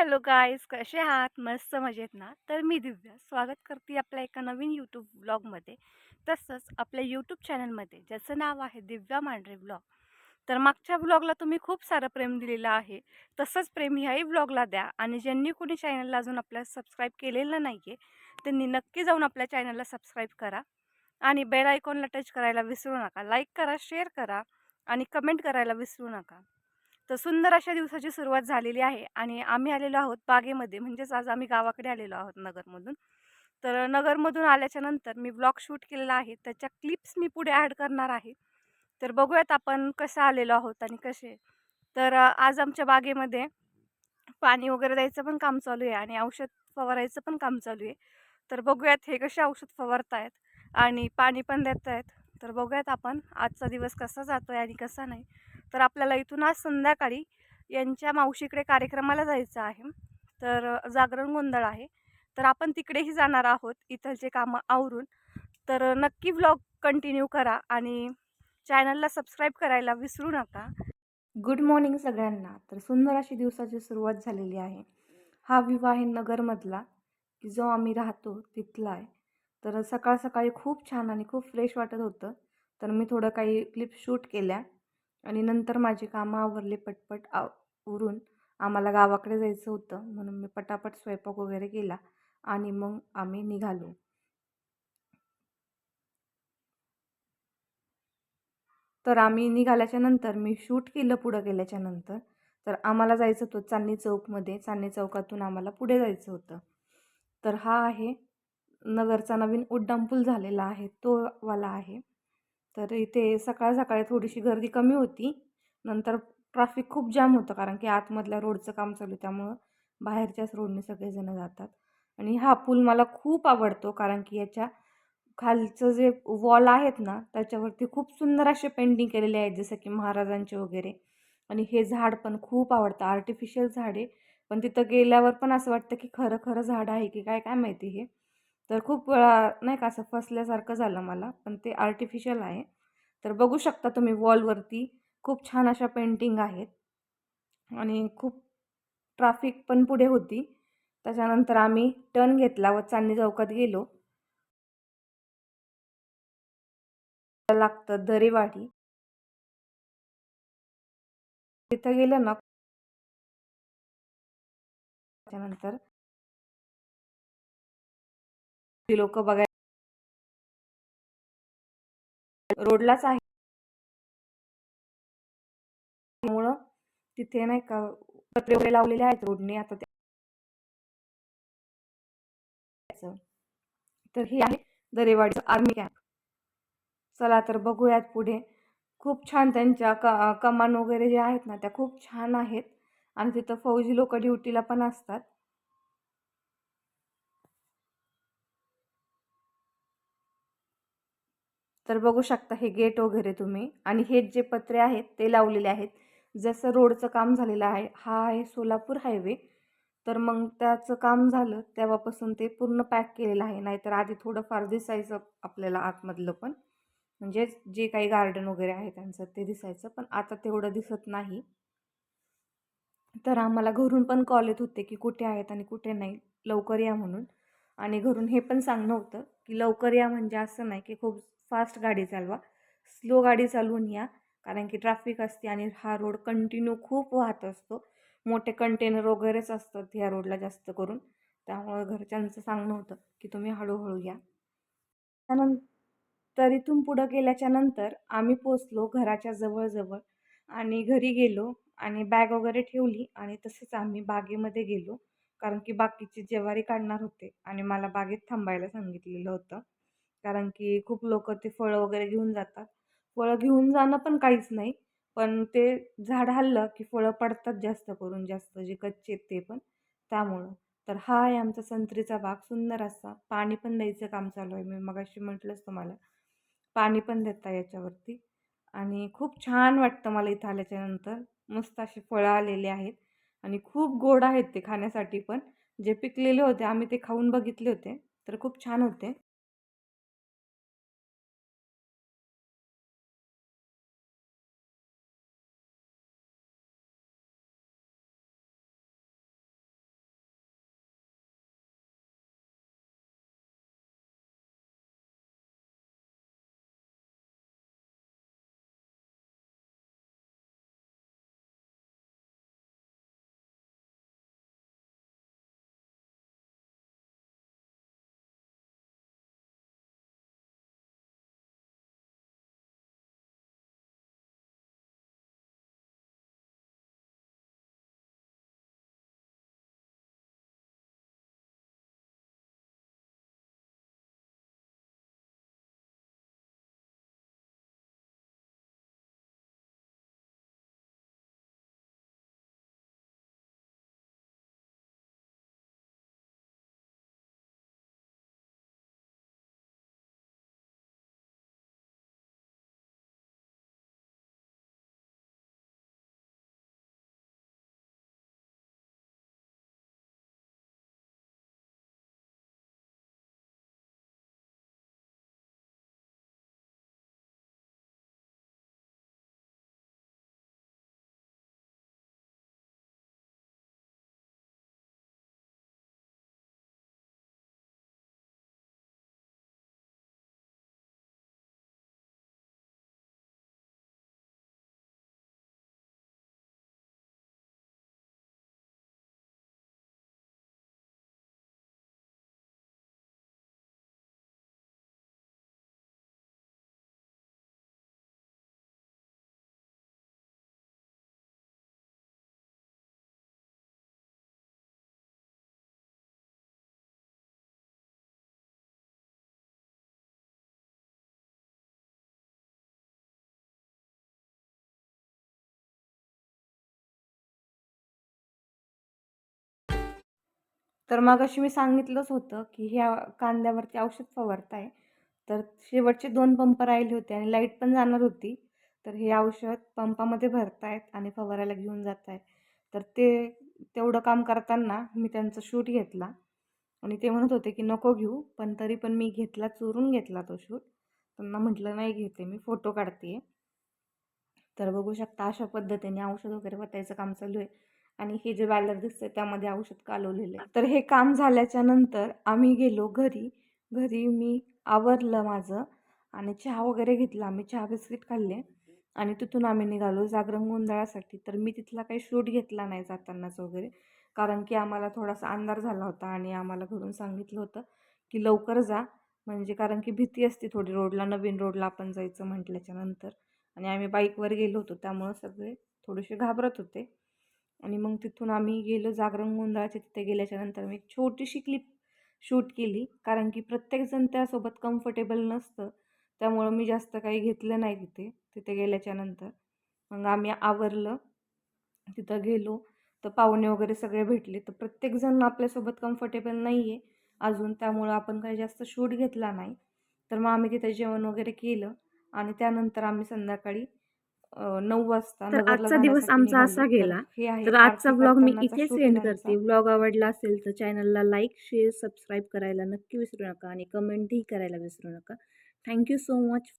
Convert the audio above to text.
Hello guys कसे आहात? मस्त मजेत ना? तर मी दिव्या. स्वागत करते आपल्या एका नवीन यूट्यूब ब्लॉगमध्ये तसंच आपल्या यूट्यूब चॅनलमध्ये ज्याचं नाव आहे दिव्या मांढरे ब्लॉग तर मागच्या ब्लॉगला तुम्ही खूप सारं प्रेम दिलेलं आहे. तसंच प्रेम ह्याही ब्लॉगला द्या. आणि ज्यांनी कोणी चॅनलला अजून आपल्या सबस्क्राईब केलेलं नाही आहे त्यांनी नक्की जाऊन आपल्या चॅनलला सबस्क्राईब करा. आणि बेल आयकॉनला टच करायला विसरू नका. लाईक करा शेअर करा आणि कमेंट करायला विसरू नका. तर सुंदर अशा दिवसाची सुरुवात झालेली आहे आणि आम्ही आलेलो आहोत बागेमध्ये. म्हणजेच आज आम्ही गावाकडे आलेलो आहोत नगरमधून. तर नगरमधून आल्याच्यानंतर मी ब्लॉग शूट केलेला आहे. त्याच्या क्लिप्स मी पुढे ॲड करणार आहे. तर बघूयात आपण कसं आलेलो आहोत आणि कसे. तर आज आमच्या बागेमध्ये पाणी वगैरे द्यायचं पण काम चालू आहे आणि औषध फवारायचं पण काम चालू आहे. तर बघूयात हे कसे औषध फवारतायत आणि पाणी पण देत आहेत तर बघूयात आपण आजचा दिवस कसा जातो आहे आणि कसा नाही. तर आपल्याला इथून आज संध्याकाळी यांच्या मावशीकडे कार्यक्रमाला जायचं आहे. तर जागरण गोंधळ आहे. तर आपण तिकडेही जाणार आहोत इथलचे कामं आवरून. तर नक्की व्लॉग कंटिन्यू करा आणि चॅनलला सबस्क्राईब करायला विसरू नका. गुड मॉर्निंग सगळ्यांना. तर सुंदर अशी दिवसाची सुरुवात झालेली आहे. हा विवाह आहे नगरमधला की जो आम्ही राहतो तिथला आहे. तर सकाळ सकाळी खूप छान आणि खूप फ्रेश वाटत होतं. तर मी थोडं काही क्लिप शूट केल्या. आणि नंतर माझी कामं आवरले पटपट आव उरून आम्हाला गावाकडे जायचं होतं. म्हणून मी पटापट स्वयंपाक वगैरे केला आणि मग आम्ही निघालो. तर आम्ही निघाल्याच्या नंतर मी शूट केलं पुढं गेल्याच्यानंतर तर आम्हाला जायचं होतं चांदणी चौकमध्ये. चांदणी चौकातून आम्हाला पुढे जायचं होतं. तर हा आहे नगरचा नवीन उड्डाणपूल झालेला आहे. तो वाला आहे. तर इथे सकाळ सकाळी थोडीशी गर्दी कमी होती. नंतर ट्रॅफिक खूप जाम होतं कारण की आतमधल्या रोडचं काम चालू त्यामुळं बाहेरच्याच रोडने सगळेजण जातात. आणि हा पूल मला खूप आवडतो कारण की याच्या खालचं जे वॉल आहेत ना त्याच्यावरती खूप सुंदर असे पेंटिंग केलेले आहेत जसं की महाराजांचे वगैरे. आणि हे झाड पण खूप आवडतं आर्टिफिशियल झाड आहे. पण तिथं गेल्यावर पण असं वाटतं की खरं खरं झाड आहे की काय काय माहिती हे. तर खूप वेळा नाही का असं फसल्यासारखं झालं मला पण ते आर्टिफिशियल आहे. तर बघू शकता तुम्ही वॉलवरती खूप छान अशा पेंटिंग आहेत. आणि खूप ट्राफिक पण पुढे होती. त्याच्यानंतर आम्ही टर्न घेतला व चांदणी चौकात गेलो. लागतं दरेवाडी. तिथं गेलं ना. त्याच्यानंतर लोक बघायला रोडलाच आहे. त्यामुळं तिथे नाही का पत्रे वगैरे लावलेले आहेत रोडने. आता तर हे आहे दरेवाडीचं आर्मी कॅम्प चला तर बघूयात पुढे. खूप छान त्यांच्या क कमान वगैरे जे आहेत ना त्या खूप छान आहेत. आणि तिथं फौजी लोक ड्युटीला पण असतात. तर बघू शकता हे गेट वगैरे तुम्ही. आणि हे जे पत्रे आहेत ते लावलेले आहेत. जसं रोडचं काम झालेलं आहे हा आहे सोलापूर हायवे. तर मग त्याचं काम झालं तेव्हापासून ते पूर्ण पॅक केलेलं आहे. नाहीतर आधी थोडंफार दिसायचं आपल्याला आतमधलं पण. म्हणजे जे काही गार्डन वगैरे आहे त्यांचं ते दिसायचं पण आता तेवढं दिसत नाही. तर आम्हाला घरून पण कॉल येत होते की कुठे आहेत आणि कुठे नाही लवकर या म्हणून. आणि घरून हे पण सांगणं होतं की लवकर या म्हणजे असं नाही की खूप फास्ट गाडी चालवा. स्लो गाडी चालवून या. कारण की ट्रॅफिक असते आणि हा रोड कंटिन्यू खूप वाहत असतो. मोठे कंटेनर वगैरेच असतात ह्या रोडला जास्त करून. त्यामुळे घरच्यांचं सांगणं होतं की तुम्ही हळूहळू या. त्यानंतर इथून पुढं गेल्याच्यानंतर आम्ही पोचलो घराच्या जवळजवळ. आणि घरी गेलो आणि बॅग वगैरे ठेवली आणि तसंच आम्ही बागेमध्ये गेलो. कारण की बाकीची जेवारी काढणार होते आणि मला बागेत थांबायला सांगितलेलं होतं. कारण की खूप लोक ते फळं वगैरे घेऊन जातात. फळं घेऊन जाणं पण काहीच नाही. पण ते झाड हल्लं की फळं पडतात जास्त करून जास्त जे कच्चे ते पण. त्यामुळं. तर हा आहे आमचा संत्रीचा बाग सुंदर असा. पाणी पण द्यायचं काम चालू आहे. मी मगाशी म्हटलंच तुम्हाला. पाणी पण देता याच्यावरती. आणि खूप छान वाटतं मला इथं आल्याच्यानंतर मस्त असे फळं आलेले आहेत. आणि खूप गोड आहेत ते खाण्यासाठी पण. जे पिकलेले होते आम्ही ते खाऊन बघितले होते. तर खूप छान होते. तर मग अशी मी सांगितलंच होतं की ह्या कांद्यावरती औषध फवारताय. तर शेवटचे दोन पंप राहिले होते आणि लाइट पण जाणार होती. तर हे औषध पंपामध्ये भरतायत आणि फवारायला घेऊन जात आहेत तर ते तेवढं काम करताना मी त्यांचा शूट घेतला. आणि ते म्हणत होते की नको घेऊ पण तरी पण मी घेतला चोरून घेतला तो शूट. त्यांना म्हटलं नाही घेते मी फोटो काढते तर बघू शकता अशा पद्धतीने औषध वगैरे वतायचं काम चालू आहे. आणि हे जे बॅलर दिसतंय त्यामध्ये औषध कालवलेलं आहे. तर हे काम झाल्याच्यानंतर आम्ही गेलो घरी. घरी मी आवरलं माझं आणि चहा वगैरे घेतला. आम्ही चहा बिस्किट खाल्ले आणि तिथून आम्ही निघालो जागरण गोंधळासाठी. तर मी तिथला काही शूट घेतला नाही जातानाच वगैरे. कारण की आम्हाला थोडासा अंधार झाला होता आणि आम्हाला घरून सांगितलं होतं की लवकर जा. म्हणजे कारण की भीती असते थोडी. रोडला नवीन रोडला आपण जायचं म्हटल्याच्या नंतर. आणि आम्ही बाईकवर गेलो होतो. त्यामुळं सगळे थोडेसे घाबरत होते. आणि मग तिथून आम्ही गेलो जागरण गोंधळाच्या तिथे गेल्याच्यानंतर मी एक छोटीशी क्लिप शूट केली. कारण की प्रत्येकजण त्यासोबत कम्फर्टेबल नसतं. त्यामुळं मी जास्त काही घेतलं नाही तिथे तिथे गेल्याच्यानंतर. मग आम्ही आवरलं. तिथं गेलो. तर पाहुणे वगैरे सगळे भेटले. तर प्रत्येकजण आपल्यासोबत कम्फर्टेबल नाही आहे अजून त्यामुळं आपण काही जास्त शूट घेतला नाही. तर मग आम्ही तिथे जेवण वगैरे केलं. आणि त्यानंतर आम्ही संध्याकाळी नऊ वाजता तर आजचा दिवस आमचा. असा गेला. तर आजचा व्लॉग मी इथेच एंड. करते व्लॉग आवडला असेल तर चॅनलला लाईक शेअर सबस्क्राईब करायला नक्की विसरू नका आणि कमेंटही करायला विसरू नका थँक्यू सो मच